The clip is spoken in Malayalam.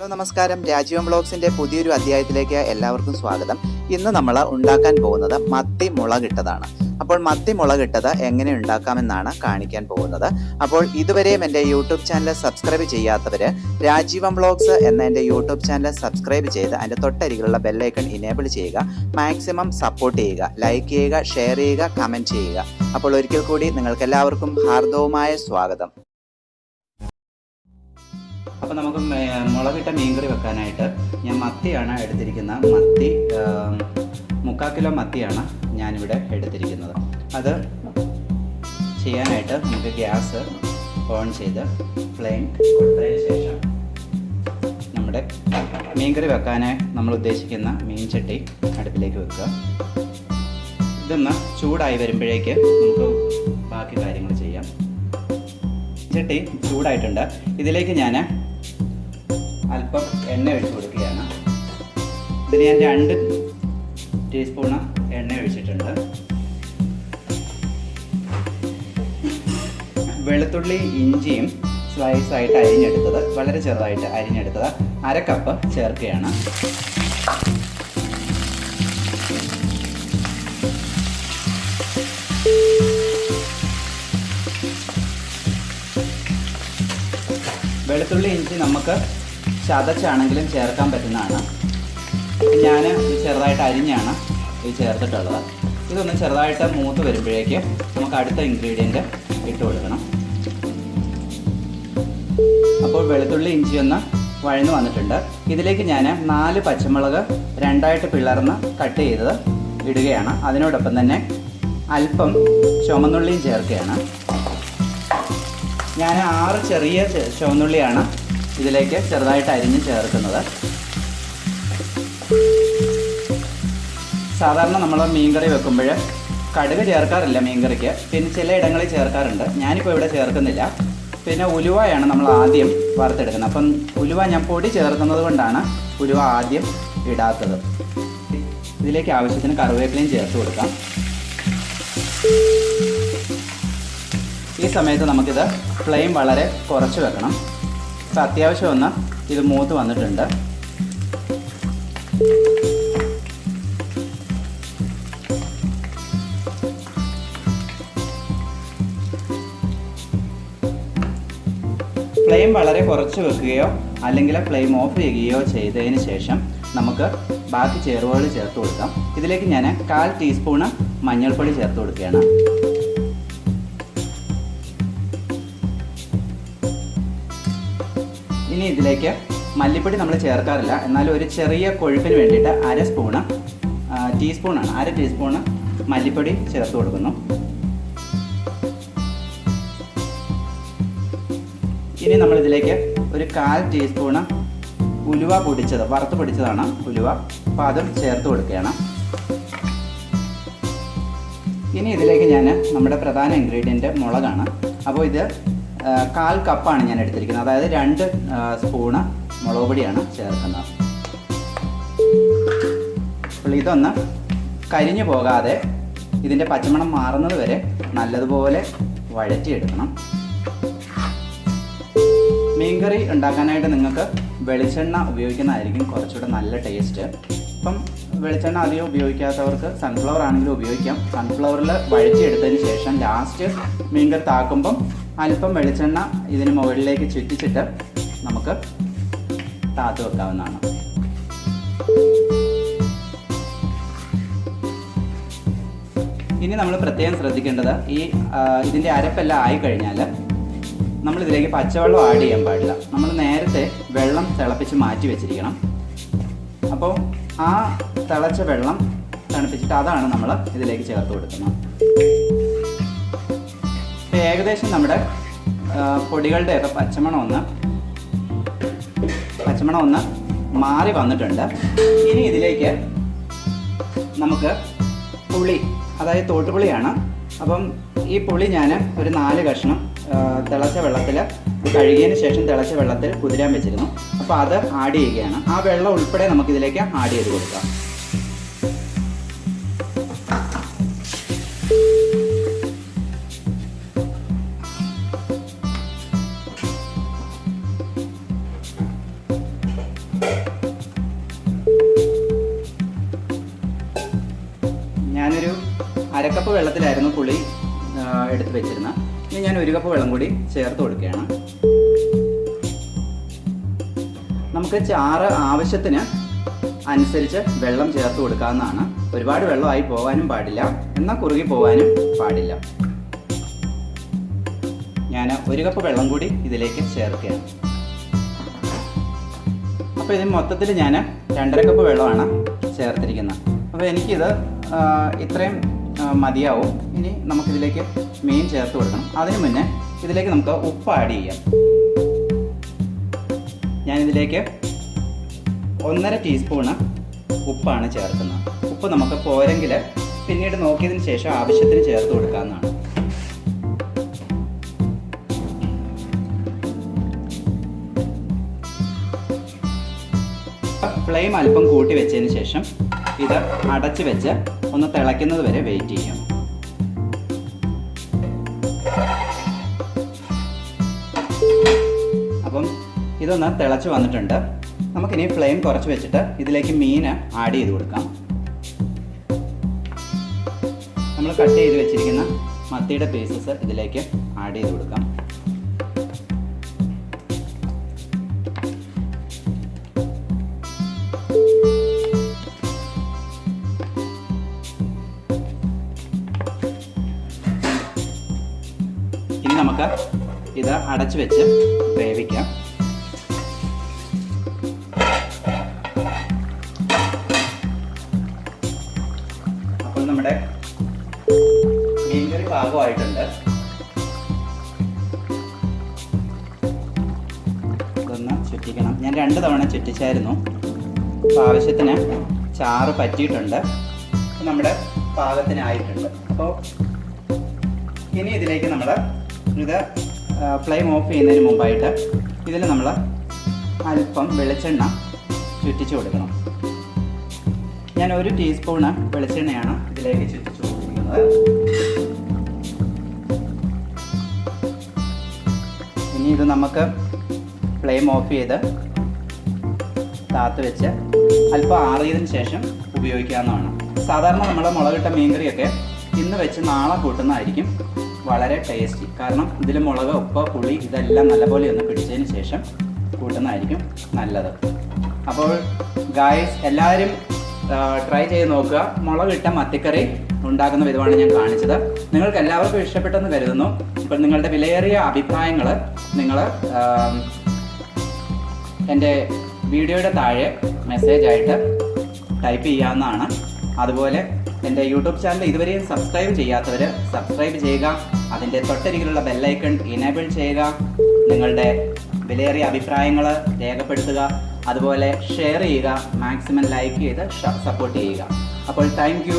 ഹലോ നമസ്കാരം. രാജീവം ബ്ലോഗ്സിന്റെ പുതിയൊരു അധ്യായത്തിലേക്ക് എല്ലാവർക്കും സ്വാഗതം. ഇന്ന് നമ്മൾ ഉണ്ടാക്കാൻ പോകുന്നത് മത്തി മുളകിട്ടതാണ്. അപ്പോൾ മത്തി മുളകിട്ടത് എങ്ങനെ ഉണ്ടാക്കാമെന്നാണ് കാണിക്കാൻ പോകുന്നത്. അപ്പോൾ ഇതുവരെയും എന്റെ യൂട്യൂബ് ചാനൽ സബ്സ്ക്രൈബ് ചെയ്യാത്തവർ രാജീവം ബ്ലോഗ്സ് എന്ന എന്റെ യൂട്യൂബ് ചാനൽ സബ്സ്ക്രൈബ് ചെയ്ത് അതിന്റെ തൊട്ടരികിലുള്ള ബെല്ലൈക്കൺ ഇനേബിൾ ചെയ്യുക. മാക്സിമം സപ്പോർട്ട് ചെയ്യുക. ലൈക്ക് ചെയ്യുക ഷെയർ ചെയ്യുക കമന്റ് ചെയ്യുക. അപ്പോൾ ഒരിക്കൽ കൂടി നിങ്ങൾക്കെല്ലാവർക്കും ഹാർദവുമായ സ്വാഗതം. അപ്പോൾ നമുക്ക് മുളകിട്ട മീൻകറി വെക്കാനായിട്ട് ഞാൻ മത്തിയാണ് എടുത്തിരിക്കുന്നത് മത്തി മുക്കാൽ കിലോ മത്തിയാണ് ഞാനിവിടെ എടുത്തിരിക്കുന്നത്. അത് ചെയ്യാനായിട്ട് നമുക്ക് ഗ്യാസ് ഓൺ ചെയ്ത് ഫ്ലെയിം കൊടുത്തതിന് ശേഷം നമ്മുടെ മീൻകറി വെക്കാനായി നമ്മൾ ഉദ്ദേശിക്കുന്ന മീൻ ചട്ടി അടുപ്പിലേക്ക് വെക്കുക. ഇതൊന്ന് ചൂടായി വരുമ്പോഴേക്ക് നമുക്ക് ബാക്കി കാര്യങ്ങൾ ചെയ്യാം. ചട്ടി ചൂടായിട്ടുണ്ട്. ഇതിലേക്ക് ഞാൻ അല്പം എണ്ണ ഒഴിച്ച് കൊടുക്കുകയാണ്. ഇതിന് ഞാൻ രണ്ട് ടീസ്പൂണ് എണ്ണ ഒഴിച്ചിട്ടുണ്ട്. വെളുത്തുള്ളി ഇഞ്ചിയും സ്ലൈസ് ആയിട്ട് അരിഞ്ഞെടുത്തത് വളരെ ചെറുതായിട്ട് അരിഞ്ഞെടുത്തത് അര കപ്പ് ചേർക്കുകയാണ്. വെളുത്തുള്ളി ഇഞ്ചി നമുക്ക് ചതച്ചാണെങ്കിലും ചേർക്കാൻ പറ്റുന്നതാണ്. ഞാൻ ചെറുതായിട്ട് അരിഞ്ഞാണ് ഇത് ചേർത്തിട്ടുള്ളത്. ഇതൊന്ന് ചെറുതായിട്ട് മൂത്ത് വരുമ്പോഴേക്ക് നമുക്ക് അടുത്ത ഇൻഗ്രീഡിയന്റ് ഇട്ട് കൊടുക്കണം. അപ്പോൾ വെളുത്തുള്ളി ഇഞ്ചി ഒന്ന് വഴന്നു വന്നിട്ടുണ്ട്. ഇതിലേക്ക് ഞാൻ നാല് പച്ചമുളക് രണ്ടായിട്ട് പിളർന്ന് കട്ട് ചെയ്തത് ഇടുകയാണ്. അതിനോടൊപ്പം തന്നെ അല്പം ചുമന്നുള്ളിയും ചേർക്കുകയാണ്. ഞാൻ ആറ് ചെറിയ ചുവന്നുള്ളിയാണ് ഇതിലേക്ക് ചെറുതായിട്ട് അരിഞ്ഞ് ചേർക്കുന്നത്. സാധാരണ നമ്മൾ മീൻകറി വെക്കുമ്പോൾ കടുക് ചേർക്കാറില്ല മീൻകറിക്ക്. പിന്നെ ചില ഇടങ്ങളിൽ ചേർക്കാറുണ്ട്. ഞാനിപ്പോൾ ഇവിടെ ചേർക്കുന്നില്ല. പിന്നെ ഉലുവയാണ് നമ്മൾ ആദ്യം വറുത്തെടുക്കുന്നത്. അപ്പം ഉലുവ ഞാൻ പൊടി ചേർക്കുന്നത് കൊണ്ടാണ് ഉലുവ ആദ്യം ഇടാത്തത്. ഇതിലേക്ക് ആവശ്യത്തിന് കറിവേപ്പിലയും ചേർത്ത് കൊടുക്കാം. ഈ സമയത്ത് നമുക്കിത് ഫ്ലെയിം വളരെ കുറച്ച് വെക്കണം. ഇപ്പം അത്യാവശ്യം ഒന്ന് ഇത് മൂത്ത് വന്നിട്ടുണ്ട്. ഫ്ലെയിം വളരെ കുറച്ച് വെക്കുകയോ അല്ലെങ്കിൽ ഫ്ലെയിം ഓഫ് ചെയ്യുകയോ ചെയ്തതിന് ശേഷം നമുക്ക് ബാക്കി ചേരുവകൾ ചേർത്ത് കൊടുക്കാം. ഇതിലേക്ക് ഞാൻ കാൽ ടീസ്പൂണ് മഞ്ഞൾപ്പൊടി ചേർത്ത് കൊടുക്കുകയാണ്. ഇതിലേക്ക് മല്ലിപ്പൊടി നമ്മൾ ചേർക്കാറില്ല. എന്നാലും ഒരു ചെറിയ കൊഴുപ്പിന് വേണ്ടിയിട്ട് അര സ്പൂണ് ടീസ്പൂണാണ്. അര ടീസ്പൂണ് മല്ലിപ്പൊടി ചേർത്ത് കൊടുക്കുന്നു. ഇനി നമ്മൾ ഇതിലേക്ക് ഒരു കാൽ ടീസ്പൂണ് ഉലുവ പൊടിച്ചത് വറുത്ത് പൊടിച്ചതാണ് ഉലുവ. അപ്പോൾ അതും ചേർത്ത് കൊടുക്കുകയാണ്. ഇനി ഇതിലേക്ക് ഞാൻ നമ്മുടെ പ്രധാന ഇൻഗ്രീഡിയന്റ് മുളകാണ്. അപ്പോൾ ഇത് കാൽ കപ്പാണ് ഞാൻ എടുത്തിരിക്കുന്നത്. അതായത് രണ്ട് സ്പൂണ് മുളക് പൊടിയാണ് ചേർക്കുന്നത്. അപ്പോൾ ഇതൊന്ന് കരിഞ്ഞു പോകാതെ ഇതിന്റെ പച്ചമണം മാറുന്നത് വരെ നല്ലതുപോലെ വഴറ്റിയെടുക്കണം. മീൻകറി ഉണ്ടാക്കാനായിട്ട് നിങ്ങൾക്ക് വെളിച്ചെണ്ണ ഉപയോഗിക്കുന്നതായിരിക്കും കുറച്ചുകൂടെ നല്ല ടേസ്റ്റ്. ഇപ്പം വെളിച്ചെണ്ണ അധികം ഉപയോഗിക്കാത്തവർക്ക് സൺഫ്ലവർ ആണെങ്കിലും ഉപയോഗിക്കാം. സൺഫ്ലവറിൽ വഴറ്റിയെടുത്തതിന് ശേഷം ലാസ്റ്റ് മീൻകറി താക്കുമ്പം അല്പം വെളിച്ചെണ്ണ ഇതിന് മുകളിലേക്ക് ചുറ്റിച്ചിട്ട് നമുക്ക് താത്തു വെക്കാവുന്നതാണ്. ഇനി നമ്മൾ പ്രത്യേകം ശ്രദ്ധിക്കേണ്ടത് ഈ ഇതിന്റെ അരപ്പെല്ലാം ആയി കഴിഞ്ഞാൽ നമ്മൾ ഇതിലേക്ക് പച്ചവെള്ളം ആഡ് ചെയ്യാൻ പാടില്ല. നമ്മൾ നേരത്തെ വെള്ളം തിളപ്പിച്ച് മാറ്റി വെച്ചിരിക്കണം. അപ്പോൾ ആ തിളച്ച വെള്ളം തണുപ്പിച്ചിട്ട് അതാണ് നമ്മൾ ഇതിലേക്ക് ചേർത്ത് കൊടുക്കുന്നത്. ഏകദേശം നമ്മുടെ പൊടികളുടെ പൊടികളുടെയൊക്കെ പച്ചമണം ഒന്ന് പച്ചമണം ഒന്ന് മാറി വന്നിട്ടുണ്ട്. ഇനി ഇതിലേക്ക് നമുക്ക് പുളി അതായത് തോട്ടുപുളിയാണ്. അപ്പം ഈ പുളി ഞാൻ ഒരു നാല് കഷ്ണം തിളച്ച വെള്ളത്തിൽ കഴുകിയതിന് ശേഷം തിളച്ച വെള്ളത്തിൽ കുതിരാൻ വെച്ചിരുന്നു. അപ്പോൾ അത് ആഡ് ചെയ്യുകയാണ്. ആ വെള്ളം ഉൾപ്പെടെ നമുക്കിതിലേക്ക് ആഡ് ചെയ്ത് കൊടുക്കാം. വെള്ളത്തിലായിരുന്നു പുളി എടുത്ത് വെച്ചിരുന്നത്. ഇനി ഞാൻ ഒരു കപ്പ് വെള്ളം കൂടി ചേർത്ത് കൊടുക്കുകയാണ്. നമുക്ക് ചാറ് ആവശ്യത്തിന് അനുസരിച്ച് വെള്ളം ചേർത്ത് കൊടുക്കാവുന്നതാണ്. ഒരുപാട് വെള്ളമായി പോകാനും പാടില്ല. എന്നാൽ കുറുകി പോകാനും പാടില്ല. ഞാൻ ഒരു കപ്പ് വെള്ളം കൂടി ഇതിലേക്ക് ചേർക്കുകയാണ്. അപ്പോൾ ഇതിന് മൊത്തത്തിൽ ഞാൻ രണ്ടര കപ്പ് വെള്ളമാണ് ചേർത്തിരിക്കുന്നത്. അപ്പോൾ എനിക്കിത് ഇത്രയും മതിയാവും. ഇനി നമുക്കിതിലേക്ക് മീൻ ചേർത്ത് കൊടുക്കണം. അതിന് മുന്നേ ഇതിലേക്ക് നമുക്ക് ഉപ്പ് ആഡ് ചെയ്യാം. ഞാനിതിലേക്ക് ഒന്നര ടീസ്പൂണ് ഉപ്പാണ് ചേർക്കുന്നത്. ഉപ്പ് നമുക്ക് പോരെങ്കിൽ പിന്നീട് നോക്കിയതിന് ശേഷം ആവശ്യത്തിന് ചേർത്ത് കൊടുക്കാവുന്നതാണ്. ഫ്ലെയിം അല്പം കൂട്ടി വെച്ചതിന് ശേഷം ഇത് അടച്ച് വെച്ച് ഒന്ന് തിളയ്ക്കുന്നത് വരെ വെയിറ്റ് ചെയ്യാം. അപ്പം ഇതൊന്ന് തിളച്ച് വന്നിട്ടുണ്ട്. നമുക്കിനി ഫ്ലെയിം കുറച്ച് വെച്ചിട്ട് ഇതിലേക്ക് മീൻ ആഡ് ചെയ്ത് കൊടുക്കാം. നമ്മൾ കട്ട് ചെയ്ത് വെച്ചിരിക്കുന്ന മത്തിയുടെ പീസസ് ഇതിലേക്ക് ആഡ് ചെയ്ത് കൊടുക്കാം. നമുക്ക് ഇത് അടച്ചു വെച്ച് വേവിക്കാം. അപ്പോൾ നമ്മുടെ മീൻകറി പാകമായിട്ടുണ്ട്. ചുറ്റിക്കണം. ഞാൻ രണ്ട് തവണ ചുറ്റിച്ചായിരുന്നു. അപ്പോൾ ആവശ്യത്തിന് ചാറ് പറ്റിയിട്ടുണ്ട്. നമ്മുടെ പാകത്തിനായിട്ടുണ്ട്. അപ്പോൾ ഇനി ഇതിലേക്ക് നമ്മൾ ഇത് ഫ്ലെയിം ഓഫ് ചെയ്യുന്നതിന് മുമ്പായിട്ട് ഇതിൽ നമ്മൾ അല്പം വെളിച്ചെണ്ണ ചുറ്റിച്ച് കൊടുക്കണം. ഞാൻ ഒരു ടീസ്പൂണ് വെളിച്ചെണ്ണയാണ് ഇതിലേക്ക് ചുറ്റിച്ച് കൊടുക്കുന്നത്. ഇനി ഇത് നമുക്ക് ഫ്ലെയിം ഓഫ് ചെയ്ത് താത്ത് വെച്ച് അല്പം ആറിയതിന് ശേഷം ഉപയോഗിക്കാവുന്നതാണ്. സാധാരണ നമ്മൾ മുളകിട്ട മീൻകറിയൊക്കെ ഇന്ന് വെച്ച് നാളെ കൂട്ടുന്നതായിരിക്കും വളരെ ടേസ്റ്റി കാരണം ഇതിൽ മുളക് ഉപ്പ് പുളി ഇതെല്ലാം നല്ലപോലെ ഒന്ന് പിടിച്ചതിന് ശേഷം കൂട്ടുന്നതായിരിക്കും നല്ലത്. അപ്പോൾ ഗായ്സ് എല്ലാവരും ട്രൈ ചെയ്ത് നോക്കുക. മുളകിട്ട മത്തിക്കറി ഉണ്ടാക്കുന്ന വിധമാണ് ഞാൻ കാണിച്ചത്. നിങ്ങൾക്ക് എല്ലാവർക്കും ഇഷ്ടപ്പെട്ടെന്ന് കരുതുന്നു. അപ്പോൾ നിങ്ങളുടെ വിലയേറിയ അഭിപ്രായങ്ങൾ നിങ്ങൾ എന്റെ വീഡിയോയുടെ താഴെ മെസ്സേജായിട്ട് ടൈപ്പ് ചെയ്യാവുന്നതാണ്. അതുപോലെ എന്റെ യൂട്യൂബ് ചാനൽ ഇതുവരെയും സബ്സ്ക്രൈബ് ചെയ്യാത്തവർ സബ്സ്ക്രൈബ് ചെയ്യുക. അതിന്റെ തൊട്ടരികിലുള്ള ബെല്ലൈക്കൺ ഇനേബിൾ ചെയ്യുക. നിങ്ങളുടെ വിലയേറിയ അഭിപ്രായങ്ങൾ രേഖപ്പെടുത്തുക. അതുപോലെ ഷെയർ ചെയ്യുക. മാക്സിമം ലൈക്ക് ചെയ്ത് സപ്പോർട്ട് ചെയ്യുക. അപ്പോൾ താങ്ക്